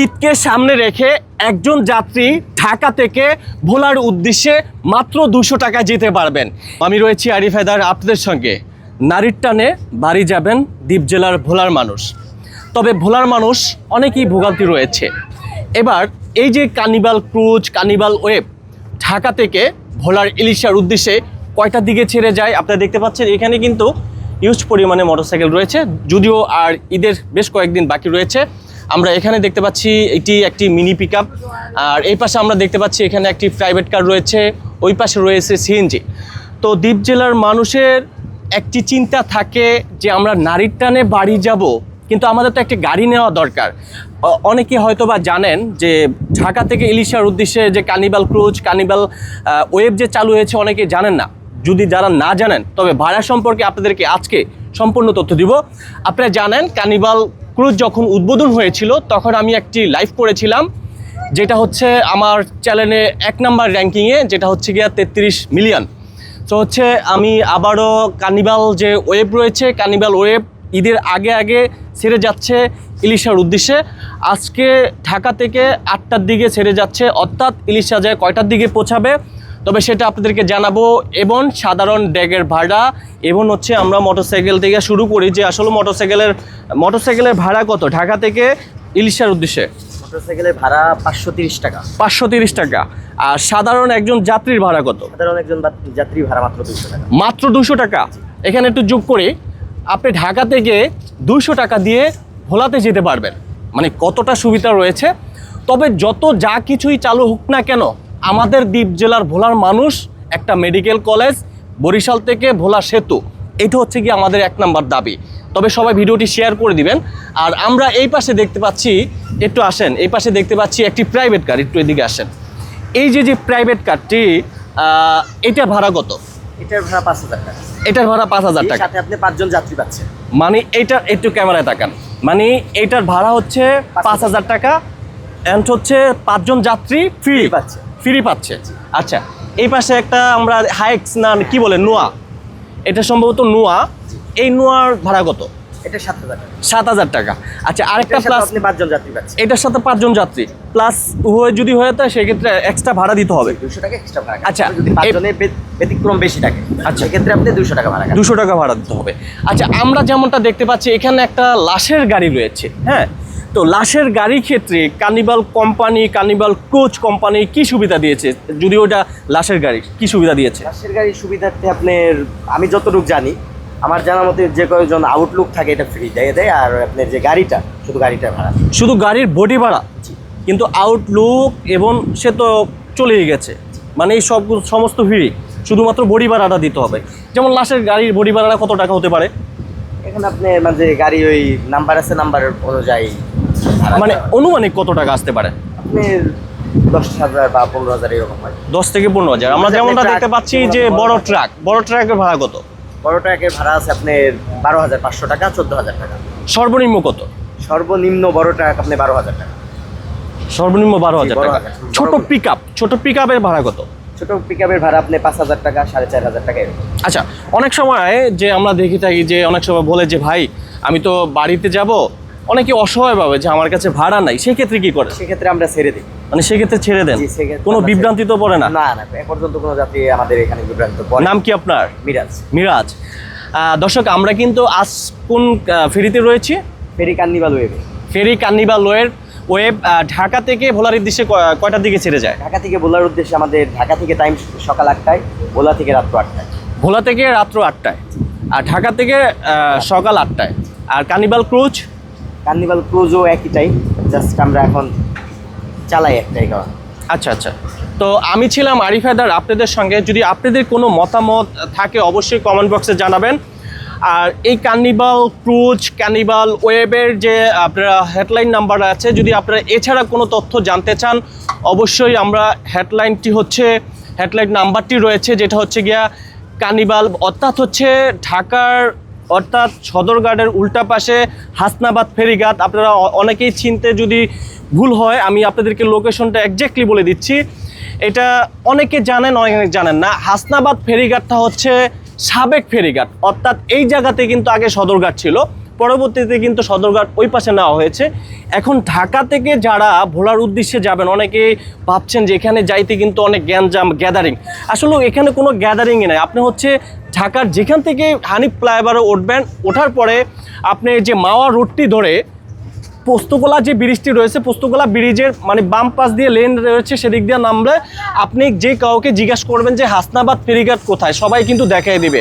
ঈদকে সামনে রেখে একজন যাত্রী ঢাকা থেকে ভোলার উদ্দেশ্যে মাত্র দুশো টাকা যেতে পারবেন। আমি রয়েছি আরিফ হায়দার, আপনাদের সঙ্গে। নারীর টানে বাড়ি যাবেন দ্বীপ জেলার ভোলার মানুষ। তবে ভোলার মানুষ অনেকেই ভোগান্তি রয়েছে। এবার এই যে Carnival Cruise Carnival Wave, Dhaka থেকে ভোলার ইলিশার উদ্দেশ্যে কয়টার দিকে ছেড়ে যায় আপনারা দেখতে পাচ্ছেন? এখানে কিন্তু ইউজ পরিমাণে মোটরসাইকেল রয়েছে। যদিও আর ঈদের বেশ কয়েকদিন বাকি রয়েছে। আমরা এখানে দেখতে পাচ্ছি এটি একটি মিনি পিক আর এই পাশে আমরা দেখতে পাচ্ছি এখানে একটি প্রাইভেট কার রয়েছে, ওই পাশে রয়েছে সিএনজি তো দ্বীপ জেলার মানুষের একটি চিন্তা থাকে যে আমরা নারীর টানে বাড়ি যাব, কিন্তু আমাদের তো একটি গাড়ি নেওয়া দরকার। অনেকে হয়তো বা জানেন যে ঢাকা থেকে ইলিশার উদ্দেশ্যে যে কানিবাল ক্রুজ কানিবাল ওয়েব যে চালু হয়েছে অনেকে জানেন না। যদি যারা না জানেন, তবে ভাড়া সম্পর্কে আপনাদেরকে আজকে সম্পূর্ণ তথ্য দিব। আপনারা জানেন কানিবাল ক্রুজ যখন উদ্বোধন হয়েছিল, তখন আমি একটি লাইভ করেছিলাম, যেটা হচ্ছে আমার চ্যানেলে এক নাম্বার র্যাঙ্কিংয়ে যেটা হচ্ছে গিয়া তেত্রিশ মিলিয়ন তো হচ্ছে আমি আবারও কানিবাল যে ওয়েব রয়েছে কানিবাল ওয়েব ঈদের আগে আগে ছেড়ে যাচ্ছে ইলিশার উদ্দেশ্যে। আজকে ঢাকা থেকে আটটার দিকে ছেড়ে যাচ্ছে, অর্থাৎ ইলিশা যায় কয়টার দিকে পৌঁছাবে তবে সেটা আপনাদেরকে জানাব এবং সাধারণ ড্যাগের ভাড়া এবং হচ্ছে আমরা মোটরসাইকেল থেকে শুরু করি যে আসলে মোটরসাইকেলের মোটরসাইকেলের ভাড়া কত? ঢাকা থেকে ইলিশার উদ্দেশ্যে? মোটরসাইকেলের ভাড়া পাঁচশো তিরিশ টাকা। পাঁচশো তিরিশ টাকা। আর সাধারণ একজন যাত্রীর ভাড়া কত? সাধারণ একজন বাত- যাত্রী ভাড়া মাত্র দুশো টাকা। মাত্র দুশো টাকা। এখানে একটু যোগ করি আপনি ঢাকা থেকে দুশো টাকা দিয়ে ভোলাতে যেতে পারবেন। মানে কতটা সুবিধা রয়েছে? তবে যত যা কিছুই চালু হোক না কেন আমাদের দ্বীপ জেলার ভোলার মানুষ একটা মেডিকেল কলেজ বরিশাল থেকে ভোলা সেতু। এটা হচ্ছে কি আমাদের এক নাম্বার দাবি। তবে সবাই ভিডিওটি শেয়ার করে দিবেন। আর আমরা এই পাশে দেখতে পাচ্ছি একটু আসেন এই পাশে দেখতে পাচ্ছি একটি প্রাইভেট কার একটু এদিকে আসেন। এই যে যে প্রাইভেট কারটি এটা ভাড়া কত? এটার ভাড়া পাঁচ হাজার টাকা। এটার ভাড়া পাঁচ হাজার টাকা। সাথে আপনি পাঁচজন যাত্রী পাচ্ছেন। মানে এইটার একটু ক্যামেরায় তাকান। মানে এইটার ভাড়া হচ্ছে পাঁচ হাজার। টাকা অ্যান্ড হচ্ছে পাঁচজন যাত্রী ফ্রি পাচ্ছে। ফ্রি পাচ্ছে। আচ্ছা এই পাশে একটা আমরা হাইক্স না কি বলে নোয়া। এটা সম্ভবত নোয়া। এই নোয়ার ভাড়া কত? এটা সাত হাজার টাকা। সাত হাজার টাকা। আচ্ছা আরেকটা প্লাস আপনি পাঁচজন যাত্রী পাচ্ছেন। এটার সাথে পাঁচজন যাত্রী। প্লাস উভয় যদি হয়ে থাকে সেক্ষেত্রে এক্সট্রা ভাড়া দিতে হবে। দুশো টাকা এক্সট্রা ভাড়া আচ্ছা, যদি পাঁচজনের ব্যতিক্রম বেশি থাকে আচ্ছা। সেক্ষেত্রে আপনি দুশো টাকা ভাড়া। দুশো টাকা ভাড়া দিতে হবে। আচ্ছা আমরা যেমনটা দেখতে পাচ্ছি এখানে একটা লাশের গাড়ি রয়েছে হ্যাঁ? তো লাশের গাড়ির ক্ষেত্রে Carnival company Carnival coach company কি সুবিধা দিয়েছে? যদি ওটা লাশের গাড়ি কি সুবিধা দিয়েছে? লাশের গাড়ির সুবিধাতে আপনার আমি যতটুকু জানি আমার জানা মতে যে কয়েকজন আউটলুক থাকে এটা ফ্রি দিয়ে দেয় আর আপনার যে গাড়িটা শুধু গাড়িটা ভাড়া। শুধু গাড়ির বডি ভাড়া? কিন্তু আউটলুক এবং সে তো চলেই গেছে। মানে এই সব সমস্ত ফ্রি শুধুমাত্র বডি ভাড়াটা দিতে হবে। যেমন লাশের গাড়ির বডি ভাড়াটা কত টাকা হতে পারে? এখানে আপনি মানে গাড়ি ওই নাম্বার আছে নাম্বার অনুযায়ী মানে অনুমানিক কত টাকা আসতে পারে? আপনি দশ হাজার বা পনেরো হাজার এরকম হয়। দশ থেকে পনেরো হাজার। আমরা যেমনটা দেখতে পাচ্ছি যে বড় ট্রাক বড় ট্রাকের ভাড়া কত? বড় ট্রাকের ভাড়া আছে আপনার বারো হাজার পাঁচশো টাকা চোদ্দ হাজার টাকা। সর্বনিম্ন কত? সর্বনিম্ন বড় ট্রাক আপনি বারো হাজার টাকা। সর্বনিম্ন বারো হাজার টাকা। ছোট পিক আপ ছোট পিক আপের ভাড়া কত? ছোট পিক আপের ভাড়া আপনি পাঁচ হাজার টাকা সাড়ে চার হাজার টাকা এরকম। আচ্ছা অনেক সময় যে আমরা দেখি থাকি যে অনেক সময় বলে যে ভাই আমি তো বাড়িতে যাব অনেকে অসহায় পাবে যে আমার কাছে ভাড়া নাই সেক্ষেত্রে কি করে? সেক্ষেত্রে আমরা ছেড়ে দিই। মানে সেক্ষেত্রে ছেড়ে দেন? জি, সেক্ষেত্রে কোনো আমরা বিভ্রান্তি তো পড়ে না? না না এ পর্যন্ত কোনো যাত্রী আমাদের এখানে বিভ্রান্ত পড়ে নাম কি আপনার? মিরাজ। মিরাজ। আহ, দর্শক আমরা কিন্তু আজ কোন আহ, ফেরিতে রয়েছি? ফেরি কান্নিবাল ওয়েবে। ফেরি কান্নিবাল ওয়েব ওয়েব আহ, ঢাকা থেকে ভোলার দিশে কয়টার দিকে ছেড়ে যায়? ঢাকা থেকে বোলার উদ্দেশ্যে আমাদের ঢাকা থেকে টাইম সকাল আটটায় বোলা থেকে রাত্র আটটায়। ভোলা থেকে রাত্র আটটায়। আর ঢাকা থেকে আহ, সকাল আটটায়। আর কানিবাল ক্রুজ? কার্নিভাল ক্রুজও একই টাইম জাস্ট আমরা এখন চালাই একটাই কারণ। আচ্ছা আচ্ছা। তো আমি ছিলাম আরিফ হায়দার, আপনাদের সঙ্গে। যদি আপনাদের কোনো মতামত থাকে, অবশ্যই কমেন্ট বক্সে জানাবেন। আর এই কার্নিভাল ক্রুজ ক্যানিভাল ওয়েবের যে আপনারা হেডলাইন নাম্বার আছে, যদি আপনারা এছাড়া কোনো তথ্য জানতে চান, অবশ্যই আমরা হেডলাইনটি হচ্ছে হেডলাইন নাম্বারটি রয়েছে, যেটা হচ্ছে গিয়া কার্নিভাল অর্থাৎ হচ্ছে ঢাকার অর্থাৎ সদরঘাটের উল্টা পাশে হাসনাবাদ ফেরিঘাট। আপনারা অনেকেই চিনতে যদি ভুল হয়, আমি আপনাদেরকে লোকেশনটা একজ্যাক্টলি বলে দিচ্ছি। এটা অনেকে জানেন অনেকে জানেন না। হাসনাবাদ ফেরিঘাটটা হচ্ছে সাবেক ফেরিঘাট। অর্থাৎ এই জায়গাতে কিন্তু আগে সদরঘাট ছিল। পরবর্তীতে কিন্তু সদরঘাট ওই পাশে নেওয়া হয়েছে। এখন ঢাকা থেকে যারা ভোলার উদ্দেশ্যে যাবেন, অনেকে ভাবছেন যে এখানে যাইতে কিন্তু অনেক গ্যাঞ্জাম, গ্যাদারিং। আসলে এখানে কোনো গ্যাদারিংই নাই। আপনি হচ্ছে ঢাকার যেখান থেকে হানিফ ফ্লাইওভারে উঠবেন, ওঠার পরে আপনি যে মাওয়া রোডটি ধরে পোস্তগোলা যে ব্রিজটি রয়েছে পোস্তগোলা ব্রিজের মানে বাম পাশ দিয়ে লেন রয়েছে, সেদিক দিয়ে নামলে আপনি যে কাউকে জিজ্ঞাসা করবেন যে হাসনাবাদ ফেরিঘাট কোথায়, সবাই কিন্তু দেখাই দিবে।